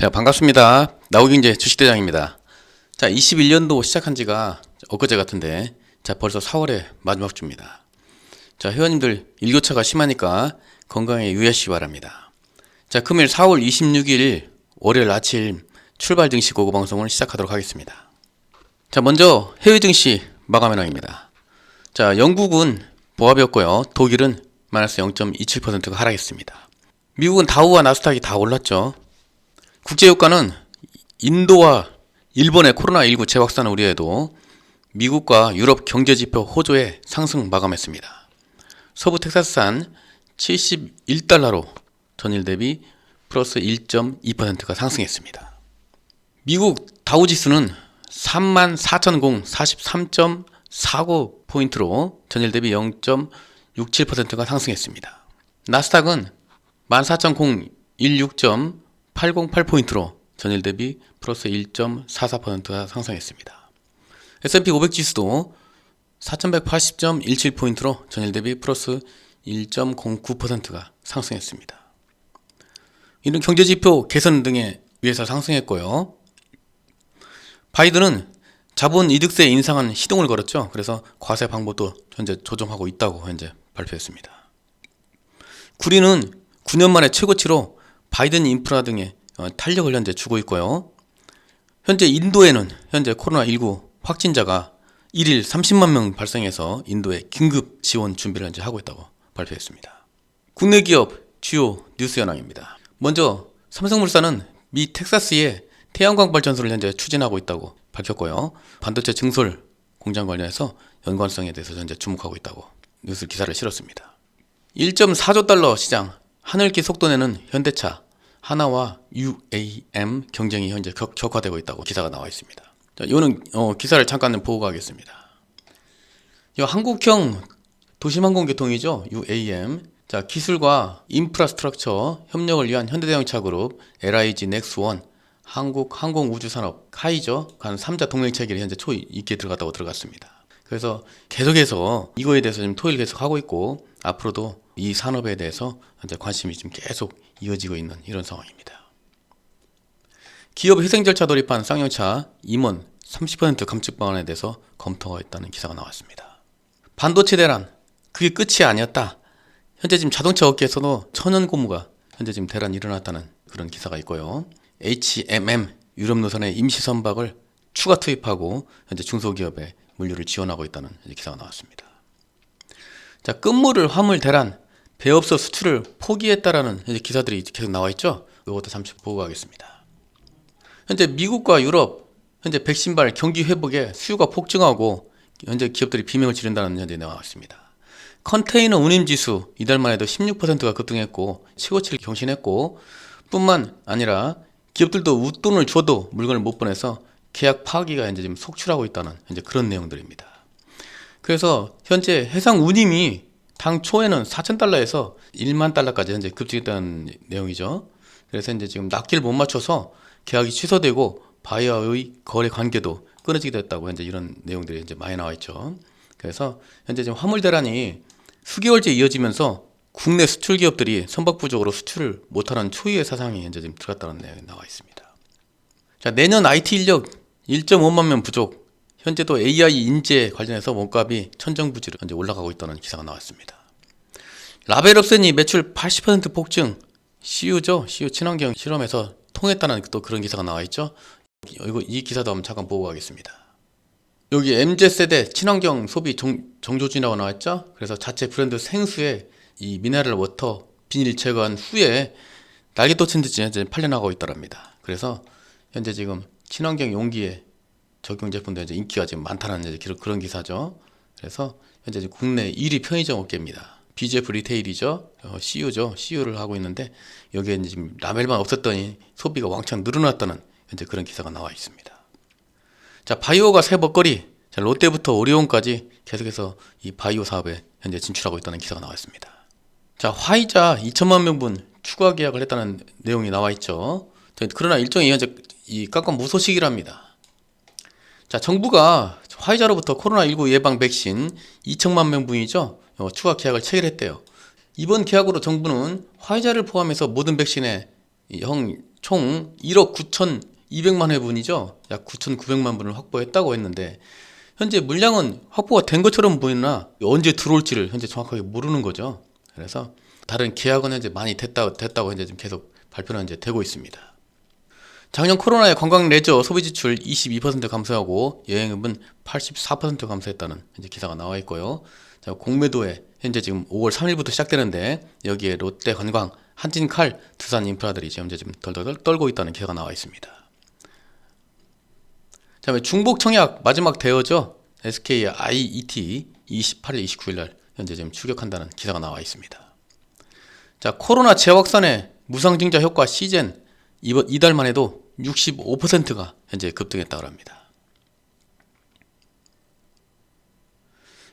자, 반갑습니다. 나우경제 주식대장입니다. 자, 21년도 시작한 지가 엊그제 같은데, 자, 벌써 4월의 마지막 주입니다. 자, 회원님들 일교차가 심하니까 건강에 유의하시기 바랍니다. 자, 금일 4월 26일 월요일 아침 출발 증시 고고 방송을 시작하도록 하겠습니다. 자, 먼저 해외 증시 마감 현황입니다. 자, 영국은 보합이었고요. 독일은 마이너스 0.27%가 하락했습니다. 미국은 다우와 나스닥이 다 올랐죠. 국제유가는 인도와 일본의 코로나19 재확산 우려에도 미국과 유럽 경제지표 호조에 상승 마감했습니다. 서부 텍사스산 71달러로 전일 대비 플러스 1.2%가 상승했습니다. 미국 다우지수는 34,043.49포인트로 전일 대비 0.67%가 상승했습니다. 나스닥은 14,016.808포인트로 전일 대비 플러스 1.44%가 상승했습니다. S&P 500 지수도 4,180.17포인트로 전일 대비 플러스 1.09%가 상승했습니다. 이런 경제지표 개선 등에 의해서 상승했고요. 바이든은 자본 이득세 인상한 시동을 걸었죠. 그래서 과세 방법도 현재 조정하고 있다고 현재 발표했습니다. 구리는 9년 만에 최고치로 바이든 인프라 등의 어, 탄력을 현재 주고 있고요. 현재 인도에는 현재 코로나19 확진자가 1일 30만 명 발생해서 인도에 긴급 지원 준비를 현재 하고 있다고 발표했습니다. 국내 기업 주요 뉴스 현황입니다. 먼저 삼성물산은 미 텍사스에 태양광 발전소를 현재 추진하고 있다고 밝혔고요. 반도체 증설 공장 관련해서 연관성에 대해서 현재 주목하고 있다고 뉴스 기사를 실었습니다. 1.4조 달러 시장 하늘길 속도내는 현대차 하나와 UAM 경쟁이 현재 격, 격화되고 있다고 기사가 나와 있습니다. 자, 이거는 어, 기사를 잠깐 보고 가겠습니다. 이 한국형 도심항공교통이죠. UAM. 자, 기술과 인프라스트럭처 협력을 위한 현대자동차 그룹 LIG 넥스원 한국 항공우주산업 카이저 간 3자 동맹 체계를 현재 초 있게 들어갔다고 들어갔습니다. 그래서 계속해서 이거에 대해서 지금 토의를 계속 하고 있고 앞으로도 이 산업에 대해서 현재 관심이 지금 계속 이어지고 있는 이런 상황입니다. 기업 희생 절차 돌입한 쌍용차 임원 30% 감축 방안에 대해서 검토가 있다는 기사가 나왔습니다. 반도체 대란 그게 끝이 아니었다. 현재 지금 자동차 업계에서도 천연 고무가 현재 지금 대란이 일어났다는 그런 기사가 있고요. HMM 유럽 노선의 임시 선박을 추가 투입하고 현재 중소기업에 물류를 지원하고 있다는 기사가 나왔습니다. 자, 끝물을 화물 대란 배업소 수출을 포기했다라는 기사들이 계속 나와 있죠. 이것도 잠시 보고 가겠습니다. 현재 미국과 유럽 현재 백신발 경기 회복에 수요가 폭증하고 현재 기업들이 비명을 지른다는 현재 나와 있습니다. 컨테이너 운임 지수 이달 만에도 16%가 급등했고 최고치를 경신했고 뿐만 아니라 기업들도 웃돈을 줘도 물건을 못 보내서 계약 파기가 이제 지금 속출하고 있다는 이제 그런 내용들입니다. 그래서 현재 해상 운임이 당 초에는 4천 달러에서 1만 달러까지 현재 급증했다는 내용이죠. 그래서 이제 지금 납기를 못 맞춰서 계약이 취소되고 바이어의 거래 관계도 끊어지게 됐다고 현재 이런 내용들이 이제 많이 나와 있죠. 그래서 현재 지금 화물 대란이 수개월째 이어지면서 국내 수출 기업들이 선박 부족으로 수출을 못하는 초유의 사상이 현재 지금 들어갔다는 내용이 나와 있습니다. 자 내년 IT 인력 1.5만 명 부족. 현재도 AI 인재 관련해서 원값이 천정부지로 현재 올라가고 있다는 기사가 나왔습니다. 라벨업센이 매출 80% 폭증. CU죠. CU 친환경 실험에서 통했다는 또 그런 기사가 나와 있죠. 이거 이 기사도 한번 잠깐 보고 가겠습니다. 여기 MZ 세대 친환경 소비 정, 정조준이라고 나왔죠. 그래서 자체 브랜드 생수에 이 미네랄 워터 비닐 제거한 후에 날개도 챈 듯이 팔려나가고 있더랍니다. 그래서 현재 지금 친환경 용기에 적용 제품도 이제 인기가 지금 많다는 이제 그런 기사죠. 그래서 현재 국내 1위 편의점 업계입니다. BGF 리테일이죠. 어, CU죠. CU를 하고 있는데 여기에 지금 라멜만 없었더니 소비가 왕창 늘어났다는 현재 그런 기사가 나와 있습니다. 자, 바이오가 새 먹거리. 자, 롯데부터 오리온까지 계속해서 이 바이오 사업에 현재 진출하고 있다는 기사가 나와 있습니다. 자, 화이자 2천만 명분 추가 계약을 했다는 내용이 나와 있죠. 그러나 일종의 현재 이 깜깜 무소식이랍니다. 자, 정부가 화이자로부터 코로나19 예방 백신 2천만 명분이죠. 어, 추가 계약을 체결했대요. 이번 계약으로 정부는 화이자를 포함해서 모든 백신의 형총 1억 9,200만 회분이죠. 약 9,900만 분을 확보했다고 했는데 현재 물량은 확보가 된 것처럼 보이나 언제 들어올지를 현재 정확하게 모르는 거죠. 그래서 다른 계약은 현재 많이 됐다, 됐다고 현재 지금 계속 발표는 이제 되고 있습니다. 작년 코로나의 관광 레저 소비 지출 22% 감소하고 여행업은 84% 감소했다는 현재 기사가 나와 있고요. 자, 공매도에 현재 지금 5월 3일부터 시작되는데 여기에 롯데 관광, 한진칼, 두산 인프라들이 현재 지금 덜덜 떨고 있다는 기사가 나와 있습니다. 자, 중복 청약 마지막 대여죠. SK IET 28일, 29일 날 현재 지금 출격한다는 기사가 나와 있습니다. 자, 코로나 재확산의 무상증자 효과 시젠 이번 이달만 해도 65%가 현재 급등했다고 합니다.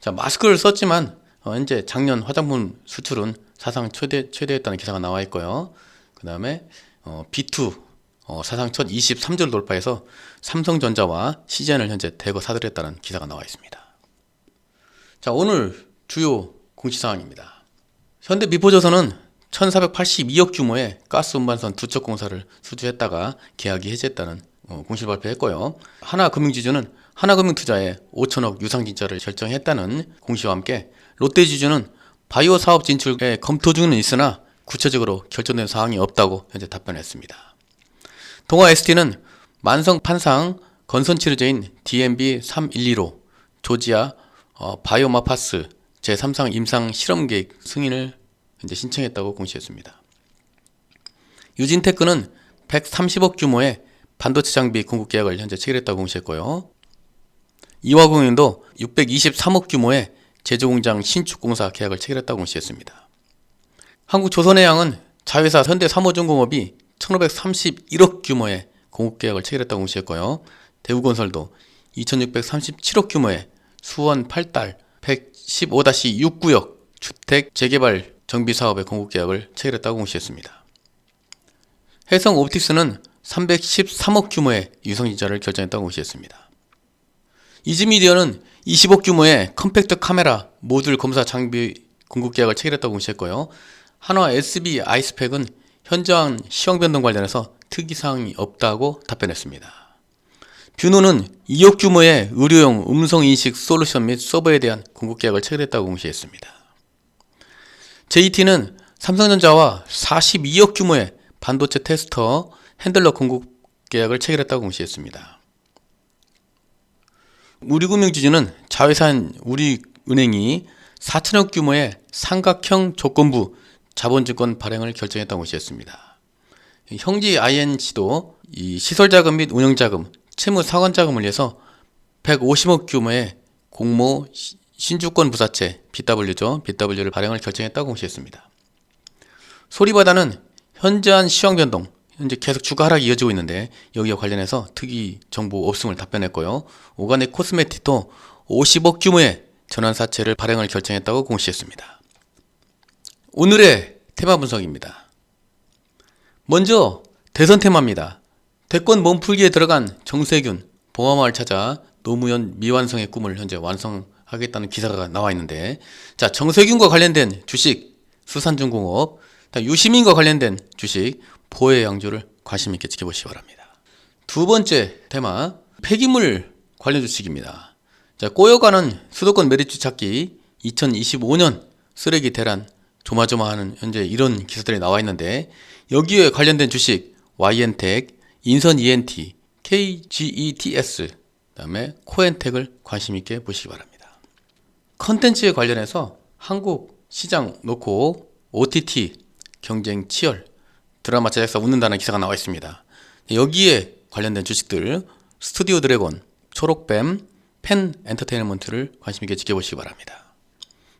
자, 마스크를 썼지만 어, 현재 작년 화장품 수출은 사상 최대 최대했다는 기사가 나와 있고요. 그다음에 어, B2 어, 사상 첫 23조를 돌파해서 삼성전자와 시젠을 현재 대거 사들였다는 기사가 나와 있습니다. 자, 오늘 주요 공시 사항입니다. 현대 미포조선은 1482억 규모의 가스 운반선 두 척 공사를 수주했다가 계약이 해제했다는 어, 공시를 발표했고요. 하나금융지주는 하나금융투자에 5천억 유상진짜를 결정했다는 공시와 함께 롯데지주는 바이오 사업 진출에 검토 중은 있으나 구체적으로 결정된 사항이 없다고 현재 답변했습니다. 동아 ST는 만성 판상 건선 치료제인 DMB 3115 조지아 어, 바이오마파스 제3상 임상 실험 계획 승인을 이제 신청했다고 공시했습니다. 유진테크는 130억 규모의 반도체 장비 공급 계약을 현재 체결했다고 공시했고요. 이화공인도 623억 규모의 제조공장 신축 공사 계약을 체결했다고 공시했습니다. 한국조선해양은 자회사 현대삼호중공업이 1531억 규모의 공급 계약을 체결했다고 공시했고요. 대우건설도 2637억 규모의 수원 8달 115-6구역 주택 재개발 정비 사업의 공급 계약을 체결했다고 공시했습니다. 해성 옵틱스는 313억 규모의 유성진자를 결정했다고 공시했습니다. 이즈미디어는 20억 규모의 컴팩트 카메라 모듈 검사 장비 공급 계약을 체결했다고 공시했고요. 한화 SB 아이스팩은 현저한 시황 변동 관련해서 특이 사항이 없다고 답변했습니다. 뷰노는 2억 규모의 의료용 음성 인식 솔루션 및 서버에 대한 공급 계약을 체결했다고 공시했습니다. JT는 삼성전자와 42억 규모의 반도체 테스터 핸들러 공급 계약을 체결했다고 공시했습니다. 우리금융지주는 자회사인 우리은행이 4천억 규모의 삼각형 조건부 자본증권 발행을 결정했다고 공시했습니다. 형지 INC도 이 시설자금 및 운영자금, 채무 상환자금을 위해서 150억 규모의 공모 신주권 부사채 BW죠. BW를 발행을 결정했다고 공시했습니다. 소리바다는 현저한 시황 변동, 현재 계속 주가 하락이 이어지고 있는데 여기와 관련해서 특이 정보 없음을 답변했고요. 오가닉 코스메틱도 50억 규모의 전환사채를 발행을 결정했다고 공시했습니다. 오늘의 테마 분석입니다. 먼저 대선 테마입니다. 대권 몸풀기에 들어간 정세균 봉화마을 찾아 노무현 미완성의 꿈을 현재 완성하겠다는 기사가 나와 있는데 자 정세균과 관련된 주식 수산중공업 유시민과 관련된 주식 보혜 양조를 관심 있게 지켜보시기 바랍니다. 두 번째 테마 폐기물 관련 주식입니다. 자 꼬여가는 수도권 메리츠 찾기 2025년 쓰레기 대란 조마조마하는 현재 이런 기사들이 나와 있는데 여기에 관련된 주식 YN텍, 인선 ENT, KGETS, 그 다음에 코엔텍을 관심 있게 보시기 바랍니다. 컨텐츠에 관련해서 한국 시장 놓고 OTT 경쟁 치열 드라마 제작사 웃는다는 기사가 나와 있습니다. 여기에 관련된 주식들 스튜디오 드래곤, 초록뱀, 펜 엔터테인먼트를 관심 있게 지켜보시기 바랍니다.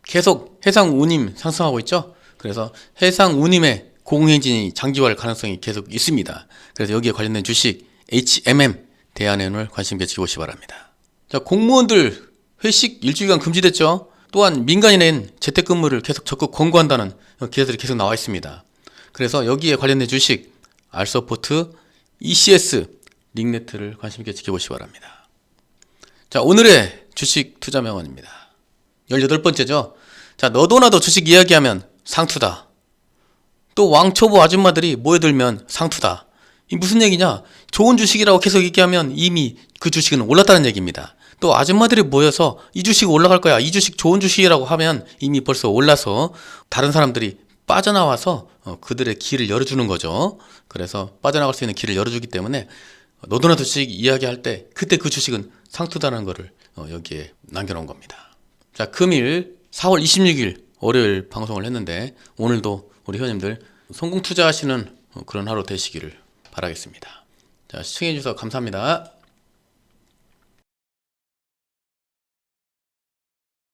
계속 해상 운임 상승하고 있죠. 그래서 해상 운임의 공행진이 장기화할 가능성이 계속 있습니다. 그래서 여기에 관련된 주식 HMM 대한해운을 관심 지켜보시기 바랍니다. 자, 공무원들 회식 일주일간 금지됐죠. 또한 민간이 낸 재택근무를 계속 적극 권고한다는 기사들이 계속 나와 있습니다. 그래서 여기에 관련된 주식 알서포트, ECS, 링네트를 관심 있게 지켜보시기 바랍니다. 자, 오늘의 주식 투자 명언입니다. 18번째죠. 자, 너도 나도 주식 이야기하면 상투다. 또 왕초보 아줌마들이 모여들면 상투다. 이 무슨 얘기냐? 좋은 주식이라고 계속 얘기하면 이미 그 주식은 올랐다는 얘기입니다. 또 아줌마들이 모여서 이 주식 올라갈 거야. 이 주식 좋은 주식이라고 하면 이미 벌써 올라서 다른 사람들이 빠져나와서 어, 그들의 길을 열어주는 거죠. 그래서 빠져나갈 수 있는 길을 열어주기 때문에 너도나도 주식 이야기할 때 그때 그 주식은 상투다라는 거를 어, 여기에 남겨놓은 겁니다. 자, 금일 4월 26일 월요일 방송을 했는데 오늘도 우리 회원님들 성공 투자하시는 어, 그런 하루 되시기를 바라겠습니다. 자, 시청해주셔서 감사합니다.